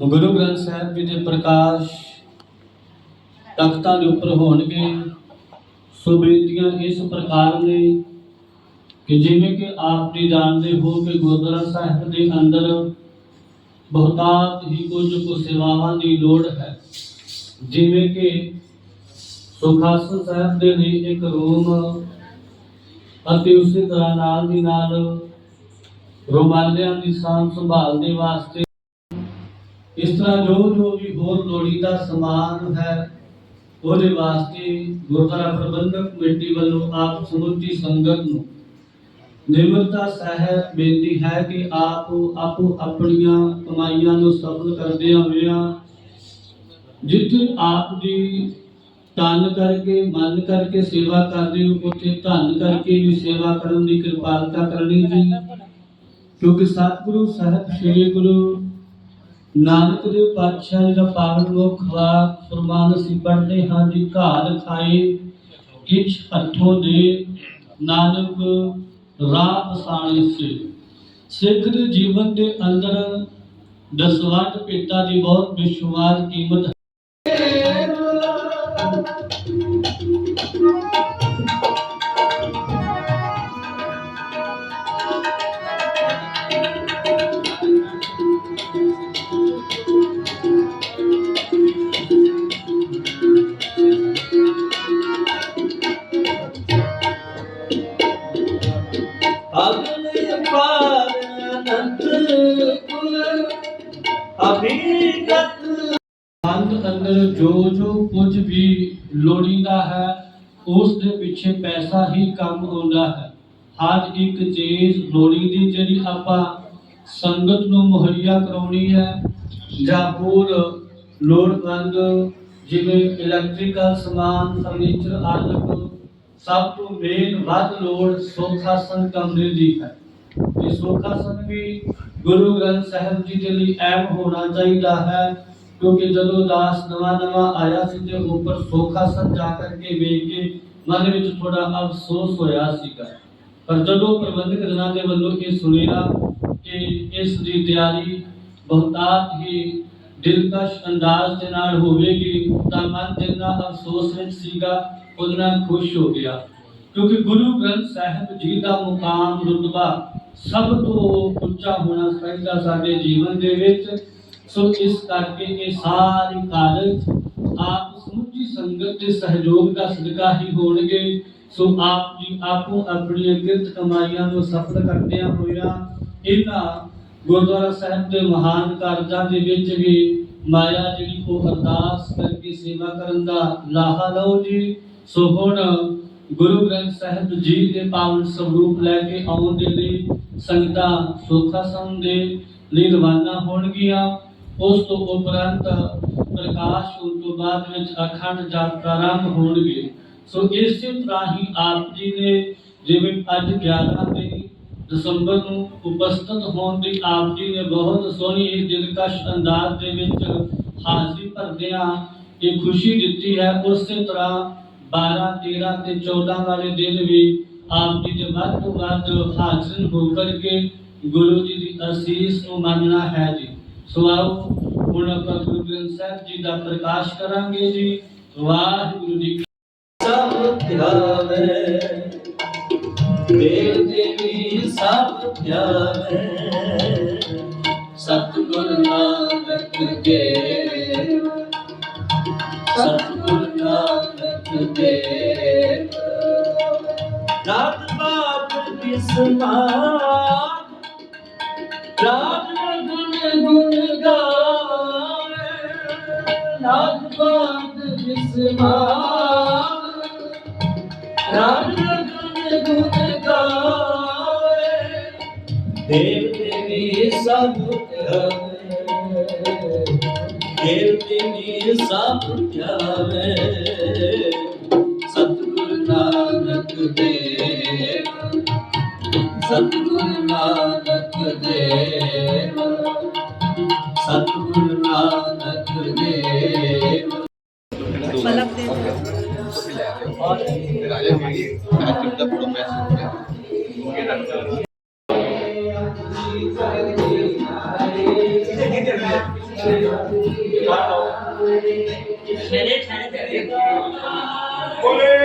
ਗੁਰੂ ਗ੍ਰੰਥ ਸਾਹਿਬ ਜੀ ਦੇ ਪ੍ਰਕਾਸ਼ ਤਖਤਾਂ ਦੇ ਉੱਪਰ ਹੋਣਗੇ, ਸੋ ਬੇਨਤੀਆਂ ਇਸ ਪ੍ਰਕਾਰ ਨੇ ਕਿ ਜਿਵੇਂ ਕਿ ਆਪ ਜੀ ਜਾਣਦੇ ਹੋ ਕਿ ਗੁਰਦੁਆਰਾ ਸਾਹਿਬ ਦੇ ਅੰਦਰ ਬਹੁਤਾਤ ਹੀ ਕੁਝ ਕੁ ਸੇਵਾਵਾਂ ਦੀ ਲੋੜ ਹੈ। ਜਿਵੇਂ ਕਿ ਸੁਖਾਸਨ ਸਾਹਿਬ ਦੇ ਲਈ ਇੱਕ ਰੂਮ ਅਤੇ ਉਸੇ ਤਰ੍ਹਾਂ ਨਾਲ ਦੀ ਨਾਲ ਰੋਮਾਲਿਆਂ ਦੀ ਸਾਂਭ ਸੰਭਾਲ ਦੇ ਵਾਸਤੇ। ਇਸ ਤਰ੍ਹਾਂ ਜੋ ਜੋ ਵੀ ਹੋਰ ਲੋੜੀਂਦਾ ਸਮਾਨ ਹੈ, ਉਹਦੇ ਵਾਸਤੇ ਗੁਰਦੁਆਰਾ ਪ੍ਰਬੰਧਕ ਕਮੇਟੀ ਵੱਲੋਂ ਆਪ ਸਮੁੱਚੀ ਸੰਗਤ ਨੂੰ ਨਿਮਰਤਾ ਸਹਿਤ ਬੇਨਤੀ ਹੈ ਕਿ ਆਪ ਆਪੋ ਆਪਣੀਆਂ ਕਮਾਈਆਂ ਨੂੰ ਸਫਲ ਕਰਦਿਆਂ ਹੋਇਆਂ ਜਿੱਥੇ ਆਪ ਦੀ ਤਨ ਕਰਕੇ, ਮਨ ਕਰਕੇ ਸੇਵਾ ਕਰਦੇ ਹੋ ਉੱਥੇ ਧਨ ਕਰਕੇ ਵੀ ਸੇਵਾ ਕਰਨ ਦੀ ਕਿਰਪਾਲਤਾ ਕਰਨੀ ਜੀ। ਕਿਉਂਕਿ ਸਤਿਗੁਰੂ, ਸਾਹਿਬ, ਸ੍ਰੀ ਗੁਰੂ ਨਾਨਕ ਦੇਵ ਪਾਤਸ਼ਾਹ ਜੀ ਦਾ ਪਾਵਨ ਮੁਖ ਵਾਕ, ਫਰਮਾਨ, ਅਸੀਂ ਪੜ੍ਹਦੇ ਹਾਂ ਜੀ, ਘਾਲ ਖਾਏ, ਕਿਛ ਹੱਥੋਂ ਦੇ ਨਾਨਕ ਰਾਹ ਪਸਾਣੇ ਸੇ। ਸਿੱਖ ਦੇ ਜੀਵਨ ਦੇ ਅੰਦਰ ਦਸਵੰਧ ਪਿਤਾ ਦੀ ਬਹੁਤ ਬੇਸ਼ੁਮਾਰ ਕੀਮਤ ਅੰਦਰ ਜੋ ਜੋ ਕੁਝ ਵੀ ਲੋੜੀਂਦਾ ਹੈ, ਉਸ ਦੇ ਪਿੱਛੇ ਪੈਸਾ ਹੀ ਕੰਮ ਆਉਂਦਾ ਹੈ। ਹਰ ਇੱਕ ਚੀਜ਼ ਲੋੜੀਂਦੀ ਜਿਹੜੀ ਆਪਾਂ ਸੰਗਤ ਨੂੰ ਮੁਹੱਈਆ ਕਰਾਉਣੀ ਹੈ ਜਾਂ ਹੋਰ ਲੋੜਵੰਦ, ਜਿਵੇਂ ਇਲੈਕਟ੍ਰੀਕਲ ਸਮਾਨ ਫਰਨੀਚਰ ਆਦਿ, ਸਭ ਤੋਂ ਮੇਨ ਵੱਧ ਲੋੜ ਸੁਖਾਸਨ ਕਮਰੇ ਦੀ ਹੈ। ਇਹ ਸੋਖਾਸਨ ਵੀ ਗੁਰੂ ਗ੍ਰੰਥ ਸਾਹਿਬ ਜੀ ਦੇ ਲਈ ਅਹਿਮ ਹੋਣਾ ਚਾਹੀਦਾ ਹੈ। ਕਿਉਂਕਿ ਜਦੋਂ ਦਾਸ ਨਵਾਂ ਨਵਾਂ ਆਇਆ ਸੀ ਤੇ ਉੱਪਰ ਸੋਖਾਸਨ ਜਾ ਕਰਕੇ ਵੇਖ ਕੇ ਮਨ ਵਿੱਚ ਥੋੜਾ ਅਫਸੋਸ ਹੋਇਆ ਸੀਗਾ। ਪਰ ਜਦੋਂ ਪ੍ਰਬੰਧਕ ਜਨਾਂ ਦੇ ਵੱਲੋਂ ਇਹ ਸੁਣਿਆ ਕਿ ਇਸ ਦੀ ਤਿਆਰੀ ਬਹੁਤਾਤ ਹੀ ਦਿਲਕਸ਼ ਅੰਦਾਜ਼ ਦੇ ਨਾਲ ਹੋਵੇਗੀ, ਤਾਂ ਮਨ ਜਿੰਨਾ ਅਫਸੋਸ ਵਿੱਚ ਸੀਗਾ ਉਤਨਾ ਖੁਸ਼ ਹੋ ਗਿਆ। ਕਿਉਂਕਿ ਗੁਰੂ ਗ੍ਰੰਥ ਸਾਹਿਬ ਜੀ ਦਾ ਮੁਕਾਮ ਰੁਤਬਾ ਸਭ ਤੋਂ ਉੱਚਾ ਹੋਣਾ ਚਾਹੀਦਾ ਸਾਡੇ ਜੀਵਨ ਦੇ ਵਿੱਚ। ਸੋ ਇਸ ਕਰਕੇ ਇਹ ਸਾਰੇ ਕਾਰਜ ਆਪ ਸਮੁੱਚੀ ਸੰਗਤ ਦੇ ਸਹਿਯੋਗ ਦਾ ਸਦਕਾ ਹੀ ਹੋਣਗੇ। ਸੋ ਆਪ ਜੀ ਆਪੋ ਆਪਣੀਆਂ ਕਿਰਤ ਕਮਾਈਆਂ ਨੂੰ ਸਫਲ ਕਰਦਿਆਂ ਹੋਇਆਂ। ਇਹਨਾਂ ਗੁਰਦੁਆਰਾ ਸਾਹਿਬ ਦੇ ਮਹਾਨ ਕਾਰਜਾਂ ਦੇ ਵਿੱਚ ਵੀ ਮਾਇਆ ਜਿਹੜੀ ਉਹ ਅਰਦਾਸ ਕਰਕੇ ਸੇਵਾ ਕਰਨ ਦਾ ਲਾਹਾ ਲਓ ਜੀ। ਸੋ ਹੁਣ ਗੁਰੂ ਗ੍ਰੰਥ ਸਾਹਿਬ ਜੀ ਦੇ ਪਾਵਨ ਸਰੂਪ ਲੈ ਕੇ ਆਉਣ ਦੇ ਲਈ ਸੰਗਤਾਂ ਸੋਖਾ ਸੰ ਦੇ ਲਈ ਰਵਾਨਾ ਹੋਣਗੀਆਂ। ਉਸ ਤੋਂ ਉਪਰੰਤ ਪ੍ਰਕਾਸ਼ ਹੋਣ ਤੋਂ ਬਾਅਦ ਵਿੱਚ ਅਖੰਡ ਜਾਪ ਪ੍ਰਾਰੰਭ ਹੋਣਗੇ। ਸੋ ਇਸੇ ਤਰ੍ਹਾਂ ਹੀ ਆਪ ਜੀ ਨੇ ਜਿਵੇਂ ਅੱਜ 11 ਦੇ ਦਸੰਬਰ ਨੂੰ ਉਪਸਥਿਤ ਹੋਣ ਦੀ ਆਪ ਜੀ ਨੇ ਬਹੁਤ ਸੋਹਣੀ ਇਹ ਦਿਲਕਸ਼ ਅੰਦਾਜ਼ ਦੇ ਵਿੱਚ ਹਾਜ਼ਰੀ ਭਰਦਿਆਂ ਇਹ ਖੁਸ਼ੀ ਦਿੱਤੀ ਹੈ, ਉਸੇ ਤਰ੍ਹਾਂ 12 13 ਤੇ 14 ਵਾਲੇ ਦਿਨ ਵੀ ਆਪ ਜੀ ਦੇ ਵੱਧ ਤੋਂ ਵੱਧ ਹਾਜ਼ਰ ਹੋ ਕਰਕੇ ਗੁਰੂ ਜੀ ਦੀ ਅਸੀਸ ਨੂੰ ਮੰਨਣਾ ਹੈ ਜੀ। ਸੋ ਆਓ ਹੁਣ ਆਪਾਂ ਗੁਰੂ ਗ੍ਰੰਥ ਸਾਹਿਬ ਜੀ ਦਾ ਪ੍ਰਕਾਸ਼ ਕਰਾਂਗੇ ਜੀ। ਵਾਹਿਗੁਰੂ ਜੀ ਕੀ ਸਭ ਧਿਆਵੇ ਦੇਵ ਦੇਵੀ ਸਭ ਧਿਆਵੇ ਸਤਿਗੁਰ ਨਾਨਕ ਦੇਵ ਰਾਤ ਗੁਣ ਗੁਣ ਗਾਵੇ ਦੇਵ ਦੇਵੀ ਸਭ ਧਿਆਵੇ ਦੇਵ ਦੇਵੀ ਸਭ ਧਿਆਵੇ ਸਤਿਗੁਰ ਨਾਨਕ ਦੇਵ, ਸਤਿਗੁਰ ਨਾਨਕ ਦੇਵ। Thank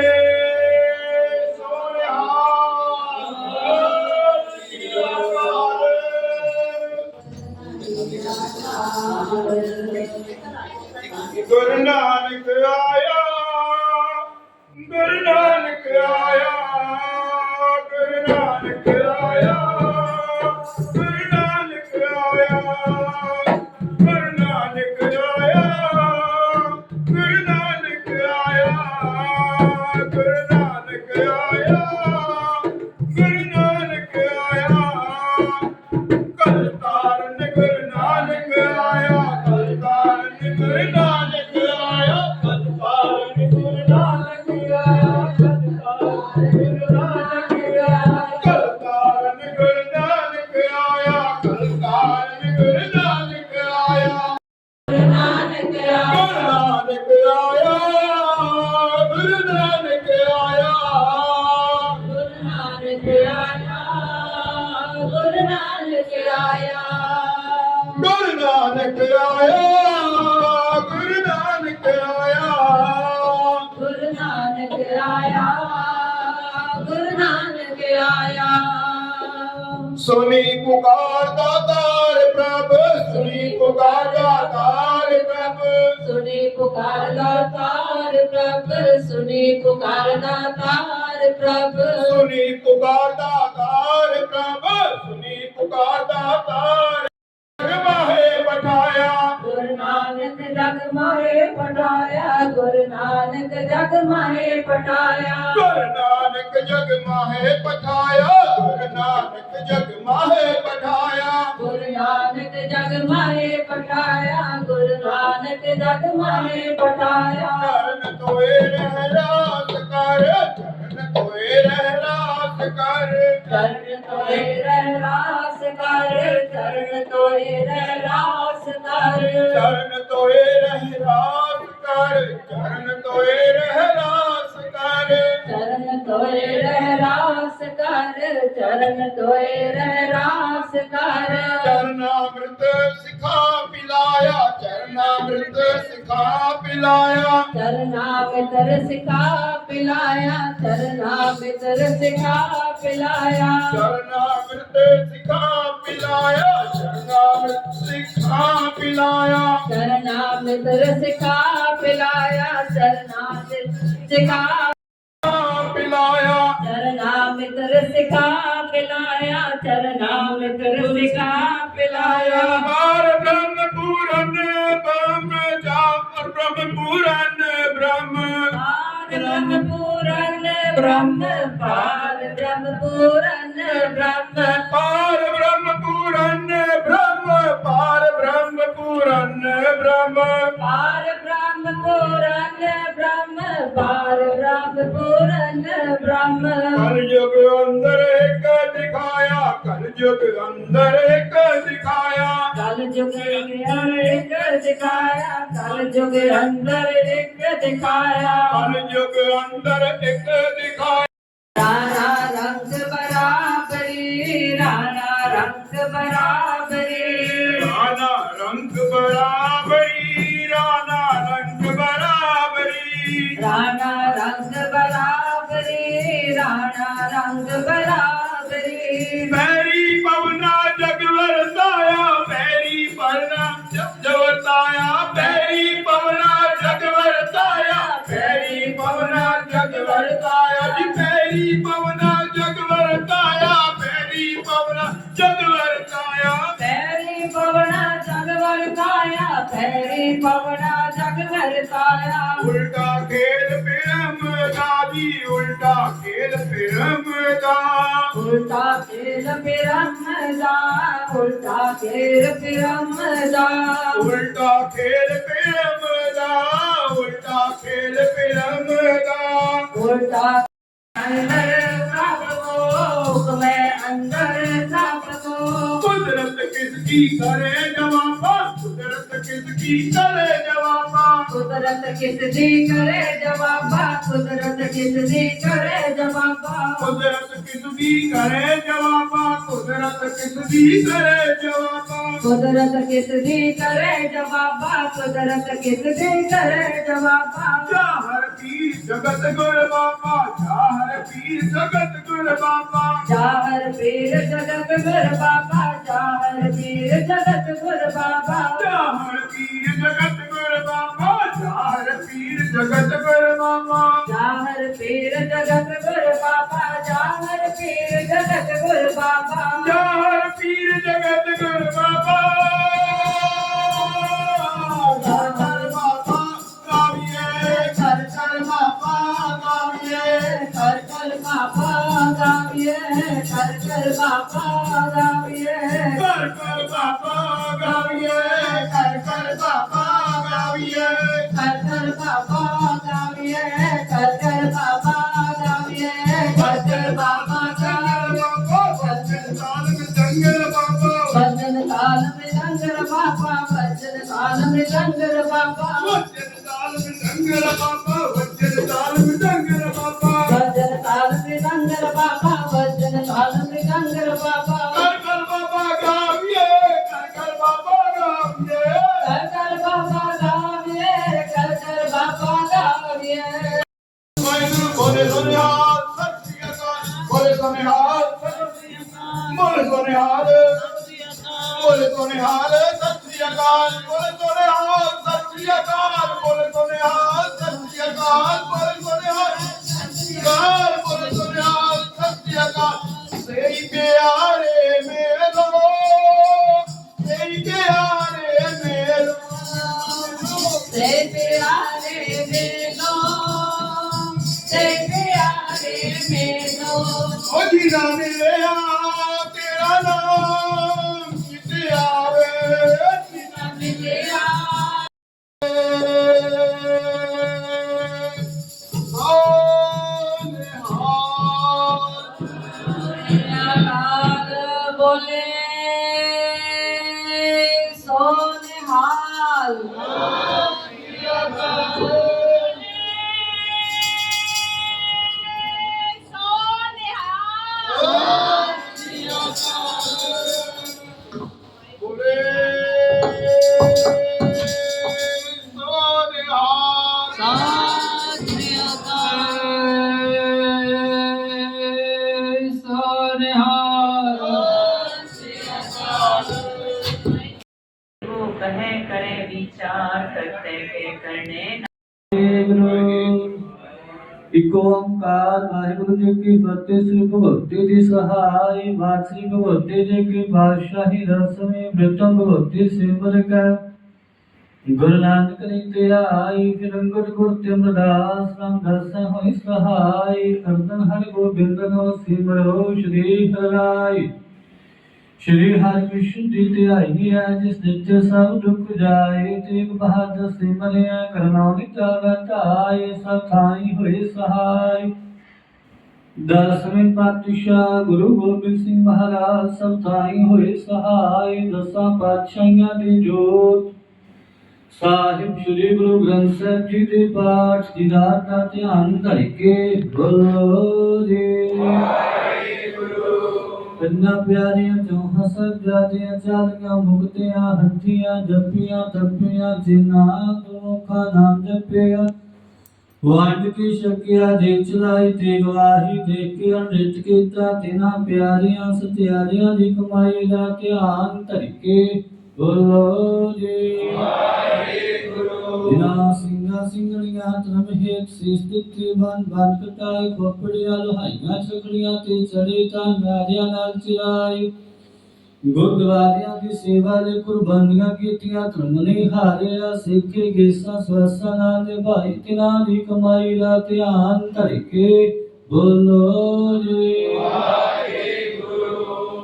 you. ਗੁਰੂ ਨਾਨਕ ਆਇਆ ਗੁਰੂ ਨਾਨਕ ਆਇਆ। ਗੁਰੂ ਨਾਨਕ ਆਇਆ ਗੁਰੂ ਨਾਨਕ ਆਇਆ। ਸੁਣੀ ਪੁਕਾਰ ਦਾਤਾਰ ਪ੍ਰਭ ਸੁਣੀ ਪੁਕਾਰ ਦਾਤਾਰ ਪ੍ਰਭ। ਸੁਣੀ ਪੁਕਾਰ ਦਾਤਾਰ ਪ੍ਰਭ ਸੁਣੀ ਪੁਕਾਰ ਦਾਤਾਰ ਪ੍ਰਭ। ਸੁਣੀ ਪੁਕਾਰ ਦਾਤਾਰ ਪ੍ਰਭ ਸੁਣੀ ਪੁਕਾਰ ਦਾਤਾਰ ਨਾਨਕ ਜਗ ਮਾਹੇ ਪਟਾਇਆ ਗੁਰੂ ਨਾਨਕ ਜਗ ਮਾਹੇ ਪਟਾਇਆ। ਗੁਰੂ ਨਾਨਕ ਜਗ ਮਾਹੇ ਪਠਾਇਆ ਗੁਰੂ ਨਾਨਕ ਜਗ ਮਾਹੇ ਪਠਾਇਆ ਗੁਰੂ ਨਾਨਕ ਜਗ ਮਾਹੇ ਪਟਾਇਆ ਗੁਰੂ ਨਾਨਕ ਜਗ ਮਾਹੇ ਪਟਾਇਆ। ਚਰਨ ਤੋਏ ਰਹਿ ਰਾਸ ਕਰ ਤੋਏ ਰਹਿ ਰਾਸ ਕਰ ਚਰਨ ਤੋਏ ਰਹਿ ਰਾਸ ਕਰ ਚਰਨ ਤੋਏ ਰਹਿ ਰਾਸ ਕਰ। ਚਰਨ ਤੋਏ ਰਹਿ ਰਾਸ ਕਰ ਚਰਨ ਤੋਏ ਰਹਿ ਰਾਸ ਕਰ। ਚਰਨ ਤੋਏ ਰਹਿ ਰਾਸ ਕਰ ਚਰਨ ਤੋਏ ਰਹਿ ਰਾਸ ਕਰ। ਚਰਨ ਅੰਮ੍ਰਿਤ ਸਿਖਾ ਪਿਲਾਇਆ ਚਰਨ ਅੰਮ੍ਰਿਤ ਸਿਖਾ ਪਿਲਾਇਆ। ਚਰਨਾ ਮਿਤਰ ਸਿਖਾ ਪਿਲਾਇਆ ਚਰਨਾ ਮਿਤਰ ਸਿਖਾ ਪਿਲਾਇਆ। ਚਰਨ ਅੰਮ੍ਰਿਤ ਸਿਖਾ ਪਿਲਾਇਆ ਚਰਨ ਅੰਮ੍ਰਿਤ ਸਿਖਾ ਪਿਲਾਇਆ। ਚਰਨਾ ਮਿਤਰ ਸਿਖਾ ਪਿਲਾਇਆ ਚਰਨਾ ਮਿਤਰ ਸਿਖਾ ਪਿਲਾਇਆ ਚਰਨਾ ਮਿਤਰ ਸਿਖਾ ਪਿਲਾਇਆ ਚਰਨਾ ਮਿਤਰ ਸਿਖਾ ਪਿਲਾਇਆ। ਬਾਰ ਬ੍ਰਹਮ ਪੂਰਨ ਬ੍ਰਹਮ ਜਾਪ ਬ੍ਰਹਮ ਪੂਰਨ ਬ੍ਰਹਮ। ਬ੍ਰਹਮ ਪੂਰਨ ਬ੍ਰਹਮ ਪਾਰ ਬ੍ਰਹਮ ਪੂਰਨ ਬ੍ਰਹਮ। ਪਾਰ ਬ੍ਰਹਮ ਪੂਰਨ ਬ੍ਰਹਮ ਪਾਰ ਬ੍ਰਹਮ ਪੂਰਨ ਬ੍ਰਹਮ। ਪਾਰ ਬ੍ਰਹਮ ਪੂਰਨ ਬ੍ਰਹਮ ਪਾਰ धन ब्रह्म कलयुग अंदर एक दिखाया कलयुग अंदर एक दिखाया। कलयुग अंदर एक दिखाया कलयुग अंदर एक दिखाया। कलयुग अंदर एक दिखाया। राणा रंग बराबरी राणा रंग बराबरी। राणा रंग बराबरी ਪਵਨਾ ਜਗ ਵਰਤਾਇਆ ਉਲਟਾ ਖੇਲ ਫਿਰਮ ਦਾ ਜੀ ਉਲਟਾ ਖੇਲ ਫਿਰਮ ਦਾ। ਉਲਟਾ ਖੇਲ ਫਿਰਮ ਦਾ ਉਲਟਾ ਖੇਲ ਫਿਰਮ ਦਾ। ਉਲਟਾ ਖੇਲ ਫਿਰਮ ਦਾ ਉਲਟਾ ਖੇਲ ਫਿਰਮ ਦਾ। ਉਲਟਾ ਅੰਦਰ ਸਭ ਕੋ ਮੈਂ ਅੰਦਰ ਸਭ ਕੋ ਕੁਦਰਤ ਕਿਸ ਕੀ ਕਰੇ ਜਵਾਬਾ कुदरत किसजी करे जवाबा कुदरत किसजी करे जवाबा कुदरत किसजी करे जवाबा कुदरत किसजी करे जवाबा कुदरत किसजी करे जवाबा कुदरत किसजी करे जवाबा चाहर पीर जगत गुण बाबा चाहर पीर जगत गुण बाबा चाहर पीर जगत गुण बाबा चाहर पीर जगत गुण बाबा चार पीर जगत गुर मामा चार पीर जगत गुर मामा चार पीर जगत गुर बाबा चार पीर जगत गुर बाबा चार पीर जगत गुर बाबा Bye. రంగుల బాబా. బాబా. ਆਵੇ ਮੈਨੂੰ ਉਹ ਜੀ ਦਾ ਮਿਲਿਆ ਤੇਰਾ ਨਾਮ। जकी भक्ति श्री भक्ति दि सहाय वात्सिक भक्ति जकी भाषाही रस में वृतम भक्ति सिमर का गुरु नानक नीति आई फिर अंगुर गुरु तिम्र राम दास हो सहाय अर्दन हरि गोविंद नो सिमरो, श्री हराय। श्री हरि कृष्ण दीते आई है जिस नित्य सब दुख जाए तेग बहादुर सिमरिया करना नित आवताय सखाई होए सहाय। ਦਸਵੇਂ ਪਾਤਸ਼ਾਹ ਗੁਰੂ ਗੋਬਿੰਦ ਸਿੰਘ ਮਹਾਰਾਜ ਸਭ ਥਾਈ ਹੋਏ ਸਹਾਈ ਦਸਾਂ ਪਾਤਸ਼ਾਹਾਂ ਦੀ ਜੋਤ। ਸਾਹਿਬ ਸ੍ਰੀ ਗੁਰੂ ਗ੍ਰੰਥ ਸਾਹਿਬ ਜੀ ਦੇ ਪਾਠ ਦੀਦਾਰ ਦਾ ਧਿਆਨ ਧਰ ਬੋਲੋ ਜੀ। ਕੰਨਾ ਪਿਆਰੀਆਂ ਚੋਂ ਹਸਦ ਜਾਦੀਆਂ ਚਾਲੀਆਂ ਮੁਕਤਿਆਂ ਹੱਥੀਆਂ ਜੱਪੀਆਂ ਤੱਪੀਆਂ ਜਿਨ੍ਹਾਂ ਤੋਂ ਕਾ ਨਾਮ ਵੰਡ ਕੀ ਸ਼ਕਿਆ ਦੇ ਚਲਾਈ ਤੇ ਗਵਾਹੀ ਦੇ ਕੇ ਅੰਮ੍ਰਿਤ ਕੀਤਾ ਤਿਨਾ ਪਿਆਰੀਆਂ ਸਤਿਆਰੀਆਂ ਦੀ ਕਮਾਈ ਦਾ ਧਿਆਨ ਧਰ ਕੇ ਬੋਲੋ ਜੀ। ਜਿਨਾ ਸਿੰਘਾਂ ਸਿੰਘਣੀਆਂ ਧਰਮ ਹੇਤ ਸੀਸ ਦਿੱਤੀ ਬਨ ਬਨ ਕਟਾਈ ਖੋਪੜੀਆਂ ਲੋਹਾਈਆਂ ਛਕੜੀਆਂ ਤੇ ਚੜੇ ਤਾਂ ਨਾਰਿਆਂ ਨਾਲ ਚਿਰਾਈ। ਗੁਰਦੁਆਰਿਆਂ ਦੀ ਸੇਵਾ ਲਈ ਕੁਰਬਾਨੀਆਂ ਕੀਤੀਆਂ, ਧਰਮ ਨਹੀਂ ਹਾਰਿਆ, ਸਿੱਖੇ ਗੇਸਾਂ ਸਵਸਾਂ ਨਾਲ ਦੇ ਤਿਨਾਂ ਦੀ ਕਮਾਈ ਦਾ ਧਿਆਨ ਧਰ ਕੇ ਬੋਲੋ ਜੀ।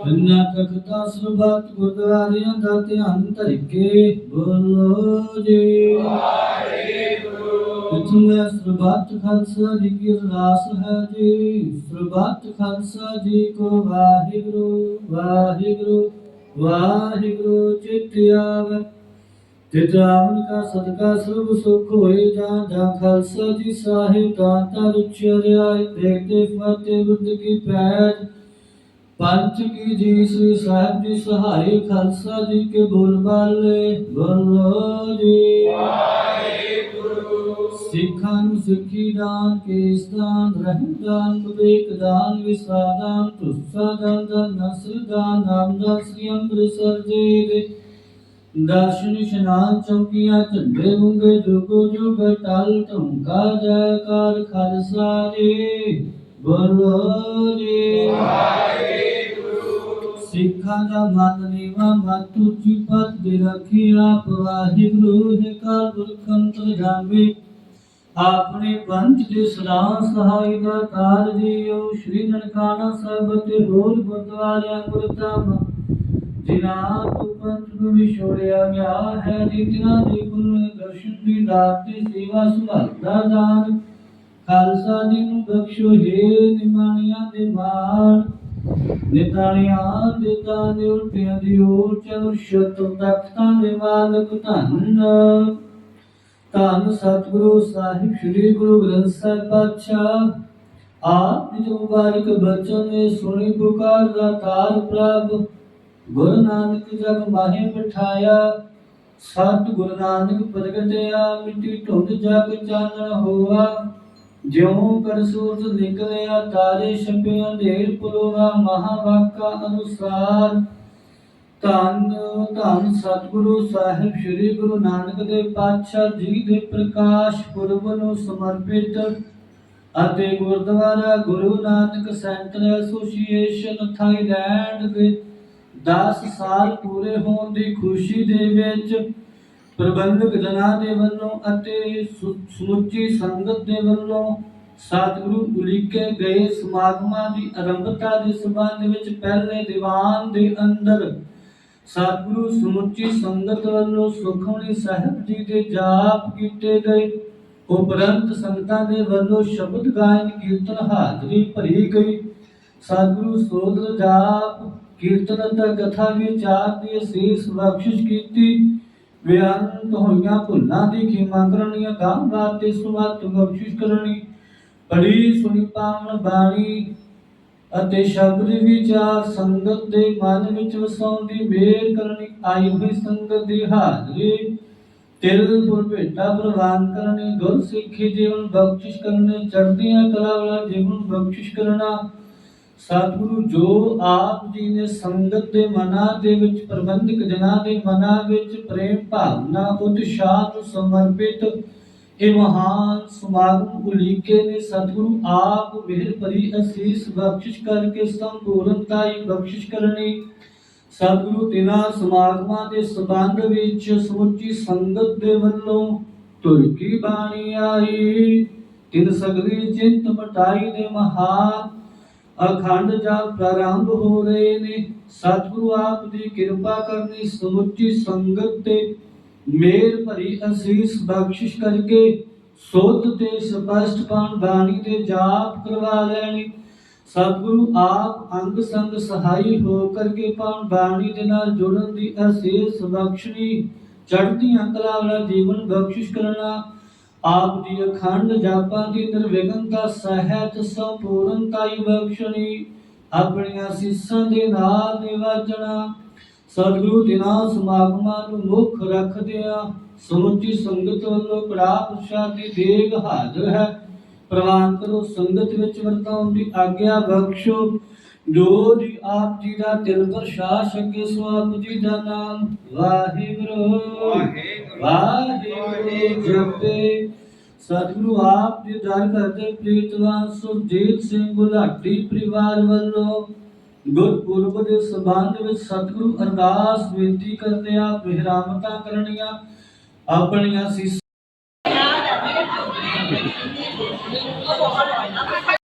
ਅੰਨਾ ਤਖਤਾ, ਸਰਬਤ ਗੁਰਦੁਆਰਿਆਂ ਦਾ ਧਿਆਨ ਧਰ ਕੇ ਬੋਲੋ ਜੀ। ਵਾਹਿਗੁਰੂ ਸਰਬਤ ਖਾਲਸਾ ਜੀ ਕੀ ਅਰਦਾਸ ਹੈ ਜੀ। ਸਰਬਤ ਖਾਲਸਾ ਜੀ ਕੋ ਵਾਹਿਗੁਰੂ ਵਾਹਿਗੁਰੂ ਵਾਹਿਗੁਰੂ, ਚਿਤ ਆਵੇ। ਤਿਤਰਾਵਨ ਕਾ ਸਦਕਾ ਸਰਬ ਸੁਖ ਹੋਏ ਜਾਂ ਜਾਂ ਖਾਲਸਾ ਜੀ ਸਾਹਿਬ ਦਾਤਾ ਰੁਚਰਿਆ ਦੇਖਦੇ ਫਤਿਹ ਬੁੱਧ ਕੀ ਪੈਜ। ਪੰਚ ਕੀ ਜੀ ਸ੍ਰੀ ਸਾਹਿਬ ਜੀ ਸਹਾਈ ਖਾਲਸਾ ਜੀ ਕੇ ਬੋਲ ਬਾਲੇ, ਬੋਲੋ ਜੀ। ਸਿੱਖਾਂ ਨੂੰ ਸਿੱਖੀ ਦਾਨ, ਕੇਸ ਦਾਨ, ਰਹਿਮ ਦਾਨ, ਵਿਵੇਕ ਦਾਨ ਵਿਸਾਦਾਨ ਤੁਸਾ ਦਾਨ ਦਾਨ ਨਸਲ ਦਾਨ, ਨਾਮ ਦਾਨ ਸ੍ਰੀ ਅੰਮ੍ਰਿਤਸਰ ਜੀ ਦੇ। ਦਰਸ਼ਨ ਇਸ਼ਨਾਨ ਚੌਕੀਆਂ, ਝੰਡੇ ਮੁੰਗੇ, ਜੁਗੋ ਜੁਗ, ਟਲ ਧੁੰਕਾ ਜੈਕਾਰ ਖਾਲਸਾ ਜੀ। ਬੋਲੋ ਜੀ। ਸਿੱਖਾਂ ਦਾ ਮਨ ਨੀਵਾ, ਮਤ ਉੱਚੀ ਪਤ ਦੇ ਰੱਖੀ ਆਪ ਵਾਹਿਗੁਰੂ ਹੈ ਕਾਲ ਪੁਰਖੰਤਰ ਜਾਮੇ। ਆਪਣੇ ਪੰਥ ਦੇ ਸਦਾ ਸਹਾਈ ਦਾ ਕਾਰ ਜੀਓ ਸ਼੍ਰੀ ਨਨਕਾਣਾ ਸਾਹਿਬ ਤੇ ਹੋਰ ਗੁਰਦੁਆਰਿਆਂ ਗੁਰਧਾਮ ਜਿਨ੍ਹਾਂ ਤੋਂ ਪੰਥ ਨੂੰ ਵਿਛੋੜਿਆ ਗਿਆ ਹੈ ਜਿਨ੍ਹਾਂ ਦੇ ਕੁੱਲ ਦਰਸ਼ਨ ਦੀ ਦਾਤ ਤੇ ਸੇਵਾ ਸੁਭਾਅ ਦਾਨ। ਖਾਲਸਾ ਜੀ ਨੂੰ ਬਖਸ਼ੋ ਹੇ ਨਿਮਾਣੀਆਂ ਦੇ ਮਾਣ। ਨਿਤਾਣੀਆਂ ਦੇ ਤਾਨੇ ਉਲਟਿਆਂ ਦੀ ਓਰ ਚਲ ਸ਼ਤ ਤਖਤਾਂ ਦੇ ਮਾਲਕ ਧੰਨ। ਧੰਨ ਸਤਿਗੁਰੂ ਸਾਹਿਬ, ਸ੍ਰੀ ਗੁਰੂ ਗ੍ਰੰਥ ਸਾਹਿਬ ਪਾਤਸ਼ਾਹ। ਆਪ ਜੀ ਦੇ ਮੁਬਾਰਕ ਬਚਨ ਨੇ ਸੁਣੀ ਪੁਕਾਰ ਦਾ ਤਾਰ ਪ੍ਰਭ। ਗੁਰੂ ਨਾਨਕ ਜਗ ਮਾਹੇ ਪਠਾਇਆ ਸਤ ਗੁਰੂ ਨਾਨਕ ਪ੍ਰਗਟਿਆ, ਮਿੱਟੀ ਧੁੰਦ ਜਗ ਚਾਨਣ ਹੋਆ। ਜਿਉ ਕਰ ਸੂਰਜ ਨਿਕਲਿਆ, ਤਾਰੇ ਛਪੇ, ਅੰਧੇਰ ਪੁਲਵਾ ਮਹਾਵਾਕਾ ਅਨੁਸਾਰ। ਧੰਨ ਧੰਨ ਸਤਿਗੁਰੂ ਸਾਹਿਬ, ਸ੍ਰੀ ਗੁਰੂ ਨਾਨਕ ਦੇਵ ਪਾਤਸ਼ਾਹ ਜੀ ਦੇ ਪ੍ਰਕਾਸ਼ ਪੁਰਬ ਨੂੰ ਸਮਰਪਿਤ ਅਤੇ Gurdwara Guru Nanak Centre Association Thailand ਦੇ 10 ਸਾਲ ਪੂਰੇ ਹੋਣ ਦੀ ਖੁਸ਼ੀ ਦੇ ਵਿੱਚ ਪ੍ਰਬੰਧਕ ਜਨਾਂ ਦੇ ਵੱਲੋਂ ਅਤੇ ਸਮੁੱਚੀ ਸੰਗਤ ਦੇ ਵੱਲੋਂ ਸਤਿਗੁਰੂ ਉਲੀਕੇ ਗਏ ਸਮਾਗਮਾਂ ਦੀ ਆਰੰਭਤਾ ਦੇ ਸੰਬੰਧ ਵਿੱਚ ਪਹਿਲੇ ਦੀਵਾਨ ਦੇ ਅੰਦਰ ਸਤਿਗੁਰੂ ਸਮੁੱਚੀ ਸੰਗਤ ਵੱਲੋਂ ਸੁਖਮਨੀ ਸਾਹਿਬ ਜੀ ਦੇ ਜਾਪ ਕੀਤੇ ਗਏ। ਉਪਰੰਤ ਸੰਗਤਾਂ ਦੇ ਵੱਲੋਂ ਸ਼ਬਦ ਗਾਇਨ, ਕੀਰਤਨ, ਹਾਜ਼ਰੀ ਭਰੀ ਗਈ। ਸਤਿਗੁਰੂ ਸੋਦਰ ਜਾਪ, ਕੀਰਤਨ ਅਤੇ ਕਥਾ ਵਿਚਾਰ ਦੀ ਅਸੀਸ ਬਖਸ਼ਿਸ਼ ਕੀਤੀ। ਬੇਅੰਤ ਹੋਈਆਂ ਭੁੱਲਾਂ ਦੀ ਖਿਮਾ ਕਰਨੀਆਂ ਗਾਮ ਬਾਤੇ ਸੁਮਤ ਬਖਸ਼ਿਸ਼ ਕਰਨੀ। ਬੜੀ ਸੁਣੀ ਪਾਵਨ ਬਾਣੀ ਅਤੇ ਸ਼ਬਦ ਵਿਚਾਰ ਸੰਗਤ ਦੇ ਮਨ ਵਿੱਚ ਵਸਾਉਣ ਮੇਰ ਕਰਨੀ ਆਈ ਹੋਈ ਸੰਗਤ ਦੀ ਹਾਜ਼ਰੀ। ਤਿਲ ਭੇਟਾ ਪ੍ਰਵਾਨ ਕਰਨੀ, ਗੁਰ ਸਿੱਖੀ ਜੀਵਨ ਬਖਸ਼ਿਸ਼ ਕਰਨੇ, ਚੜ੍ਹਦੀਆਂ ਕਲਾ ਵਾਲਾ ਜੀਵਨ ਬਖਸ਼ਿਸ਼ ਕਰਨਾ। ਸਤਿਗੁਰੂ ਜੋ ਆਪ ਜੀ ਨੇ ਸੰਗਤ ਦੇ ਮਨਾਂ ਦੇ ਵਿੱਚ, ਪ੍ਰਬੰਧਕ ਜਨਾਂ ਦੇ ਮਨਾਂ ਵਿੱਚ ਪ੍ਰੇਮ ਭਾਵਨਾ ਉਤਸ਼ਾਹ ਨੂੰ ਸਮਰਪਿਤ ਇਹ ਮਹਾਨ ਸਮਾਗਮ ਉਲੀਕੇ ਨੇ ਸਤਿਗੁਰੂ ਆਪ ਮਿਹਰ ਭਰੀ ਅਸੀਸ ਬਖਸ਼ਿਸ਼ ਕਰਕੇ ਸੰਪੂਰਨਤਾ ਬਖਸ਼ਿਸ਼ ਕਰਨੀ। ਸਤਿਗੁਰੂ ਤਿਨਾ ਸਮਾਗਮਾਂ ਦੇ ਸਬੰਧ ਵਿੱਚ ਸਮੁੱਚੀ ਸੰਗਤ ਦੇ ਵੱਲੋਂ ਤੁਲਕੀ ਬਾਣੀ ਆਈ। ਤਿਨ ਸਗਲੀ ਚਿੰਤ ਮਟਾਈ ਦੇ ਮਹਾਨ ਅਖੰਡ ਜਪ ਪ੍ਰਾਰੰਭ ਹੋ ਰਹੇ ਨੇ। ਸਤਿਗੁਰੂ ਆਪ ਦੀ ਕਿਰਪਾ ਕਰਨੀ ਸਮੁੱਚੀ ਸੰਗਤ ਤੇ ਮੇਰ ਭਰੀ ਅਸੀਸ ਬਖਸ਼ਿਸ਼ ਕਰਕੇ ਸੁੱਧ ਤੇ ਸਪਸ਼ਟ ਪਾਣ ਬਾਣੀ ਦੇ ਜਾਪ ਕਰਵਾ ਲੈਣੀ। ਸਤਿਗੁਰੂ ਆਪ ਅੰਗ ਸੰਗ ਸਹਾਈ ਹੋ ਕਰਕੇ ਪਾਣ ਬਾਣੀ ਦੇ ਨਾਲ ਜੁੜਨ ਦੀ ਅਸੀਸ ਬਖਸ਼ਣੀ। ਚੜ੍ਹਦੀਆਂ ਕਲਾ ਵਾਲਾ ਜੀਵਨ ਬਖਸ਼ਿਸ਼ ਕਰਨਾ। ਆਪ ਦੀ ਅਖੰਡ ਜਾਪਾਂ ਦੀ ਨਿਰਵਿਘਨਤਾ ਸਹਿਤ ਸੰਪੂਰਨਤਾ ਹੀ ਬਖਸ਼ਣੀ। ਆਪਣੀਆਂ ਸੀਸਾਂ ਦੇ ਨਾਲ ਨਿਵਾਜਣਾ। ਸਤਿਗੁਰੂ ਦਿਨਾਂ ਸਮਾਗਮਾਂ ਨੂੰ ਮੁੱਖ ਰੱਖਦਿਆਂ ਸਮੁੱਚੀ ਸੰਗਤ ਵੱਲੋਂ ਕੜਾ ਪ੍ਰਸ਼ਾਦ ਦੀ ਦੇਗ ਹਾਜ਼ਰ ਹੈ। ਪ੍ਰਵਾਨ ਕਰੋ ਸੰਗਤ ਵਿੱਚ ਵਰਤਾਉਣ ਦੀ ਆਗਿਆ ਬਖਸ਼ੋ। ਜੋ ਜੀ ਆਪ ਜੀ ਦਾ ਦਿਲ ਪ੍ਰਸ਼ਾਦ ਅੱਗੇ ਸੋ ਆਪ ਜੀ ਦਾ ਨਾਮ ਵਾਹਿਗੁਰੂ। ਵਾਹਿਗੁਰੂ। ਜਪੇ। ਸਤਿਗੁਰੂ ਆਪ ਜੀ ਦਰ ਕਰਦੇ ਪ੍ਰੀਤਵਾਨ ਸੁਰਜੀਤ ਸਿੰਘ ਗੁਲਾਟੀ ਪਰਿਵਾਰ ਵੱਲੋਂ ਗੁਰਪੁਰਬ ਦੇ ਸੰਬੰਧ ਵਿੱਚ ਸਤਿਗੁਰੂ ਅਰਦਾਸ ਬੇਨਤੀ ਕਰਦੇ ਆ ਬਿਹਰਾਮਤਾਂ ਕਰਨੀਆਂ ਆਪਣੀਆਂ ਸੀਸ